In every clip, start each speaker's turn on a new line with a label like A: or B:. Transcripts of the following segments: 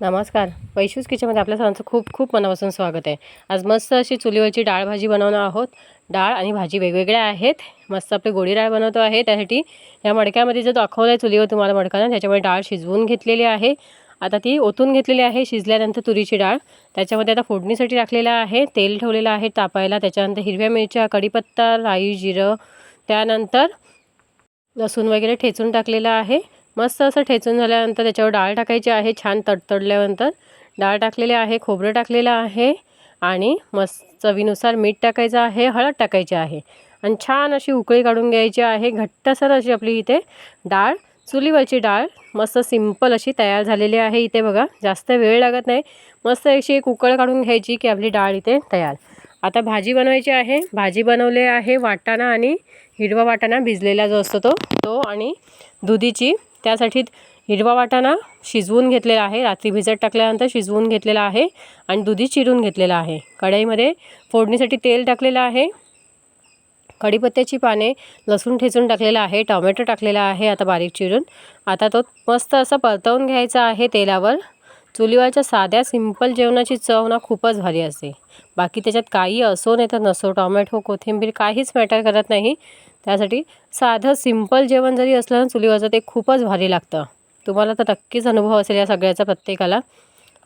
A: नमस्कार. वैशूज किचनमध्ये आपल्या सर्वांचं खूप खूप मनापासून स्वागत आहे. आज मस्त अशी चुलीवरची डाळ भाजी बनवणार आहोत. डाळ आणि भाजी वेगवेगळ्या आहेत. मस्त आपली गोडी डाळ बनवतो आहे. त्यासाठी या मडक्यामध्ये जो दाखवलं आहे चुलीवर तुम्हाला मडकानं त्याच्यामुळे डाळ शिजवून घेतलेली आहे. आता ती ओतून घेतलेली आहे. शिजल्यानंतर तुरीची डाळ. त्याच्यामध्ये आता फोडणीसाठी टाकलेलं आहे. तेल ठेवलेलं आहे तापायला. त्याच्यानंतर हिरव्या मिरच्या कढीपत्ता राई जिरं त्यानंतर लसूण वगैरे ठेचून टाकलेलं आहे. मस्त असं ठेचून झाल्यानंतर त्याच्यावर डाळ टाकायची आहे छान तडतडल्यानंतर. डाळ टाकलेली आहे खोबरं टाकलेलं आहे आणि मस्त चवीनुसार मीठ टाकायचं आहे हळद टाकायची आहे. आणि छान अशी उकळी काढून घ्यायची आहे घट्टसर अशी आपली इथे डाळ चुलीवरची डाळ. मस्त सिंपल अशी तयार झालेली आहे इथे बघा जास्त वेळ लागत नाही. मस्त अशी एक उकळ काढून घ्यायची की आपली डाळ इथे तयार. आता भाजी बनवायची आहे भाजी बनवले आहे वाटाणा आणि हिरवा वाटाणा भिजलेला जो असतो तो तो आणि दुधीची त्यासाठी हिरवा वाटाणा शिजवून घेतलेला आहे. रात्री भिजत टाकल्यानंतर शिजवून घेतलेला आहे आणि दुधी चिरून घेतलेला आहे. कढईमध्ये फोडणीसाठी तेल टाकलेलं आहे. कढीपत्त्याची पाने लसूण ठेचून टाकलेलं आहे. टोमॅटो टाकलेला आहे. आता बारीक चिरून. आता तो मस्त असा परतवून घ्यायचा आहे तेलावर. चुलीवरच्या साध्या सिंपल जेवणाची चव ना खूपच भारी असते. बाकी त्याच्यात काही असो नाही तर नसो टोमॅटो कोथिंबीर काहीच मॅटर करत नाही. त्यासाठी साधं सिंपल जेवण जरी असलं ना चुलीवरचं ते खूपच भारी लागतं. तुम्हाला तर नक्कीच अनुभव असेल या सगळ्याचा प्रत्येकाला.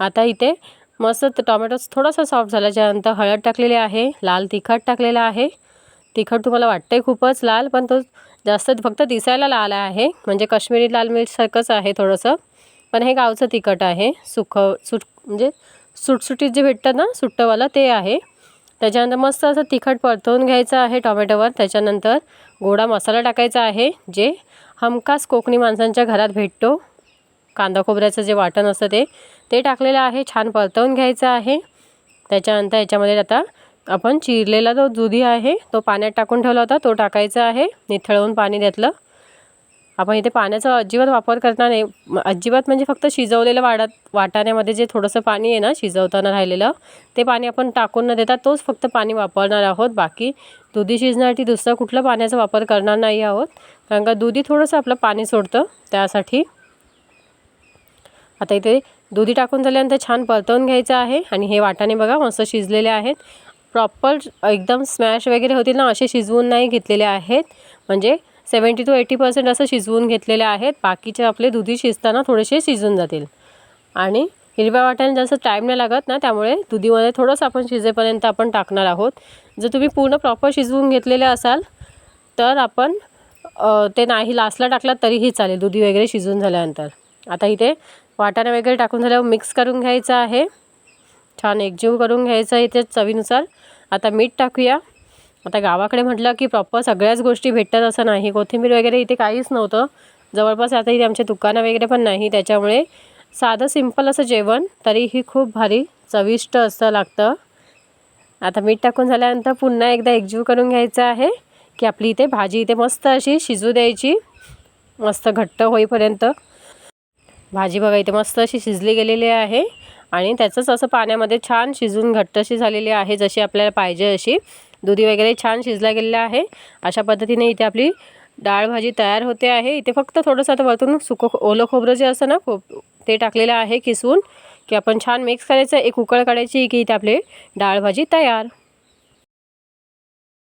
A: आता इथे मस्त टोमॅटो थोडासा सॉफ्ट झाल्याच्यानंतर हळद टाकलेली आहे लाल तिखट टाकलेलं आहे. तिखट तुम्हाला वाटतंय खूपच लाल पण तो जास्त फक्त दिसायला लाल आहे. म्हणजे काश्मीरी लाल मिरचसारखंच आहे थोडंसं. पण हे गावचं तिखट आहे. सुखं सुट म्हणजे सुटसुटीत जे भेटतं ना सुट्टंवालं ते आहे. त्याच्यानंतर मस्त असं तिखट परतवून घ्यायचं आहे टोमॅटोवर. त्याच्यानंतर गोडा मसाला टाकायचा आहे जे हमखास कोकणी माणसांच्या घरात भेटतो. कांदा खोबऱ्याचं जे वाटण असतं ते ते टाकलेलं आहे छान परतवून घ्यायचं आहे. त्याच्यानंतर याच्यामध्ये आता आपण चिरलेला जो दुधी आहे तो पाण्यात टाकून ठेवला होता तो टाकायचा आहे. निथळवून पाणी त्यातलं आपण इथे पाण्याचा अजिबात वापर करणार नाही. अजिबात म्हणजे फक्त शिजवलेलं वाडत वाटाण्यामध्ये जे थोडंसं पाणी आहे ना शिजवताना राहिलेलं ते पाणी आपण टाकून न देता तोच फक्त पाणी वापरणार आहोत. बाकी दुधी शिजण्यासाठी दुसरं कुठलं पाण्याचा वापर करणार नाही आहोत. कारण का दुधी थोडंसं आपलं पाणी सोडतं त्यासाठी. आता इथे दुधी टाकून झाल्यानंतर छान परतवून घ्यायचं आहे. आणि हे वाटाणे बघा मस्त शिजलेले आहेत. प्रॉपर एकदम स्मॅश वगैरे होतील ना असे शिजवून नाही घेतलेले आहेत. म्हणजे सेवन्टी टू एटी पर्सेंट असं शिजवून घेतलेले आहेत. बाकीचे आपले दुधी शिजताना थोडेसे शिजून जातील. आणि हिरव्या वाट्याने जास्त टाईम नाही लागत ना त्यामुळे दुधीमध्ये थोडंसं आपण शिजेपर्यंत आपण टाकणार आहोत. जर तुम्ही पूर्ण प्रॉपर शिजवून घेतलेले असाल तर आपण ते नाही लास्टला टाकलात तरीही चालेल. दुधी वगैरे शिजून झाल्यानंतर. आता इथे वाटाणे वगैरे टाकून झाल्यावर मिक्स करून घ्यायचं आहे. छान एकजीव करून घ्यायचं इथे चवीनुसार. आता मीठ टाकूया. आता गावाकडे म्हटलं की प्रॉपर सगळ्याच गोष्टी भेटतात असं नाही. कोथिंबीर वगैरे इथे काहीच नव्हतं. जवळपास आता इथे आमच्या दुकानं वगैरे पण नाही. त्याच्यामुळे साधं सिंपल असं जेवण तरीही खूप भारी चविष्ट असं लागतं. आता मीठ टाकून झाल्यानंतर पुन्हा एकदा एकजीव करून घ्यायचं आहे की आपली इथे भाजी इथे मस्त अशी शिजू द्यायची. मस्त घट्ट होईपर्यंत. भाजी बघा इथे मस्त अशी शिजली गेलेली आहे आणि त्याचंच असं पाण्यामध्ये छान शिजून घट्ट अशी झालेली आहे जशी आपल्याला पाहिजे अशी. दुधी वगैरे छान शिजला गेलेला आहे. अशा पद्धतीने इथे आपली डाळ भाजी तयार होते आहे. इथे फक्त थोडंसं आता वरतून सुकं ओलं खोबरं जे असतं ना खोब ते टाकलेलं आहे किसून की आपण छान मिक्स करायचं. एक उकळ काढायची की इथे आपली डाळ भाजी तयार.